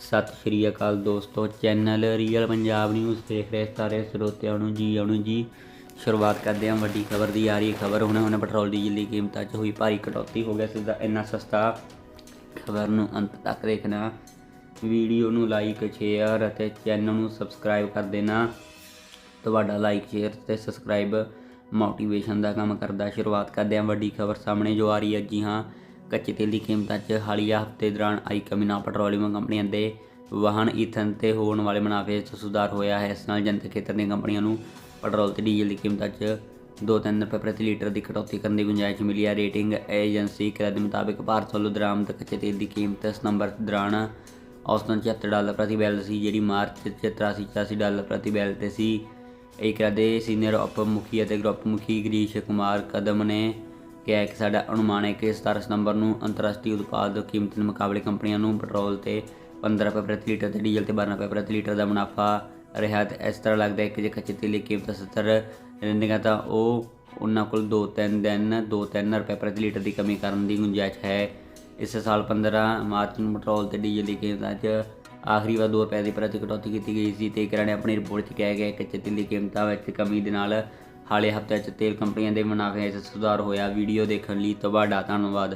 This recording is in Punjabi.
ਸਤਿ ਸ਼੍ਰੀ ਅਕਾਲ ਦੋਸਤੋ, ਚੈਨਲ ਰੀਅਲ ਪੰਜਾਬ ਨਿਊਜ਼ ਦੇਖ ਰਹੇ ਸਾਰੇ ਸਰੋਤਿਆਂ ਨੂੰ, ਜੀ ਆਉਣ ਜੀ। ਸ਼ੁਰੂਆਤ ਕਰਦੇ ਹਾਂ ਵੱਡੀ ਖਬਰ ਦੀ ਆ ਰਹੀ ਖਬਰ। ਹੁਣੇ ਹੁਣੇ ਪੈਟਰੋਲ ਡੀਜ਼ਲ ਦੀ ਕੀਮਤਾਂ 'ਚ ਹੋਈ ਭਾਰੀ ਕਟੌਤੀ, ਹੋ ਗਿਆ ਸਿੱਧਾ ਇੰਨਾ ਸਸਤਾ। ਖਬਰ ਨੂੰ ਅੰਤ ਤੱਕ ਦੇਖਣਾ। ਵੀਡੀਓ ਨੂੰ ਲਾਈਕ ਸ਼ੇਅਰ ਅਤੇ ਚੈਨਲ ਨੂੰ ਸਬਸਕ੍ਰਾਈਬ ਕਰ ਦੇਣਾ। ਤੁਹਾਡਾ ਲਾਈਕ ਸ਼ੇਅਰ ਤੇ ਸਬਸਕ੍ਰਾਈਬ ਮੋਟੀਵੇਸ਼ਨ ਦਾ ਕੰਮ ਕਰਦਾ। ਸ਼ੁਰੂਆਤ ਕਰਦੇ ਹਾਂ ਵੱਡੀ ਖਬਰ ਸਾਹਮਣੇ ਜੋ ਆ ਰਹੀ ਹੈ। ਜੀ ਹਾਂ ਕੱਚੇ ਤੇਲ ਦੀ ਕੀਮਤਾਂ 'ਚ ਹਾਲੀਆ ਹਫ਼ਤੇ ਦੌਰਾਨ ਆਈ ਕਮੀ ਨਾਲ ਪੈਟਰੋਲੀਅਮ ਕੰਪਨੀਆਂ ਦੇ ਵਾਹਨ ਈਥਨ ਤੇ ਹੋਣ ਵਾਲੇ ਮੁਨਾਫੇ 'ਚ ਸੁਧਾਰ ਹੋਇਆ ਹੈ। ਇਸ ਨਾਲ ਜਨਤਕ ਖੇਤਰ ਦੀਆਂ ਕੰਪਨੀਆਂ ਨੂੰ ਪੈਟਰੋਲ ਤੇ ਡੀਜ਼ਲ ਦੀ ਕੀਮਤਾਂ 'ਚ 2-3 ਰੁਪਏ ਪ੍ਰਤੀ ਲੀਟਰ ਦੀ ਕਟੌਤੀ ਕਰਨ ਦੀ ਗੁੰਜਾਇਸ਼ ਮਿਲੀ ਹੈ। ਰੇਟਿੰਗ ਏਜੰਸੀ ਕਿਰਾ ਦੇ ਮੁਤਾਬਿਕ ਭਾਰਤ ਵੱਲੋਂ ਦਰਾਮਦ ਕੱਚੇ ਤੇਲ ਦੀ ਕੀਮਤ ਸਤੰਬਰ ਦੌਰਾਨ ਔਸਤਨ 76 ਡਾਲਰ ਪ੍ਰਤੀ ਬੈਰਲ ਸੀ, ਜਿਹੜੀ ਮਾਰਚ 'ਚ 83 84 ਡਾਲਰ ਪ੍ਰਤੀ ਬੈਰਲ ਤੇ ਸੀ। ਇਹ ਕਿਹਾ ਦੇ ਸੀਨੀਅਰ ਉਪ ਮੁਖੀ ਅਤੇ ਗਰੁੱਪ ਮੁਖੀ ਗਰੀਸ਼ ਕੁਮਾਰ ਕਦਮ ਨੇ ਕਿਹਾ ਕਿ ਸਾਡਾ ਅਨੁਮਾਨ ਹੈ ਕਿ 17 ਸਤੰਬਰ ਨੂੰ ਅੰਤਰਰਾਸ਼ਟਰੀ ਉਤਪਾਦ ਕੀਮਤ ਦੇ ਮੁਕਾਬਲੇ ਕੰਪਨੀਆਂ ਨੂੰ ਪੈਟਰੋਲ ਤੇ 15 ਰੁਪਏ ਪ੍ਰਤੀ ਲੀਟਰ ਤੇ ਡੀਜ਼ਲ ਤੇ 12 ਰੁਪਏ ਪ੍ਰਤੀ ਲੀਟਰ ਦਾ ਮੁਨਾਫਾ ਰਿਹਾ ਤੇ ਇਸ ਤਰ੍ਹਾਂ ਲੱਗਦਾ ਹੈ ਕਿ ਜੇ ਕੱਚੇ ਤੇਲ ਦੀ ਕੀਮਤ 70 ਰਹਿੰਦੀਆਂ ਤਾਂ ਉਹ ਉਹਨਾਂ ਕੋਲ 2-3 ਦਿਨ 2-3 ਰੁਪਏ ਪ੍ਰਤੀ ਲੀਟਰ ਦੀ ਕਮੀ ਕਰਨ ਦੀ ਗੁੰਜਾਇਸ਼ ਹੈ। ਇਸ ਸਾਲ 15 ਮਾਰਚ ਨੂੰ ਪੈਟਰੋਲ ਤੇ ਡੀਜ਼ਲ ਦੀ ਕੀਮਤਾਂ 'ਚ ਆਖਰੀ ਵਾਰ 2 ਰੁਪਏ ਦੀ ਪ੍ਰਤੀ ਕਟੌਤੀ ਕੀਤੀ ਗਈ ਸੀ ਤੇ ਕਿਰਾਂ ਨੇ ਆਪਣੀ ਰਿਪੋਰਟ 'ਚ ਕਿਹਾ ਗਿਆ ਕਿ ਕੱਚੇ ਤੇਲ ਦੀ ਕੀਮਤਾਂ ਵਿੱਚ ਕਮੀ ਦੇ ਨਾਲ ਹਾਲੇ ਹਫ਼ਤੇ 'ਚ ਤੇਲ ਕੰਪਨੀਆਂ ਦੇ ਮੁਨਾਫੇ 'ਚ ਸੁਧਾਰ ਹੋਇਆ। ਵੀਡੀਓ ਦੇਖਣ ਲਈ ਤੁਹਾਡਾ ਧੰਨਵਾਦ।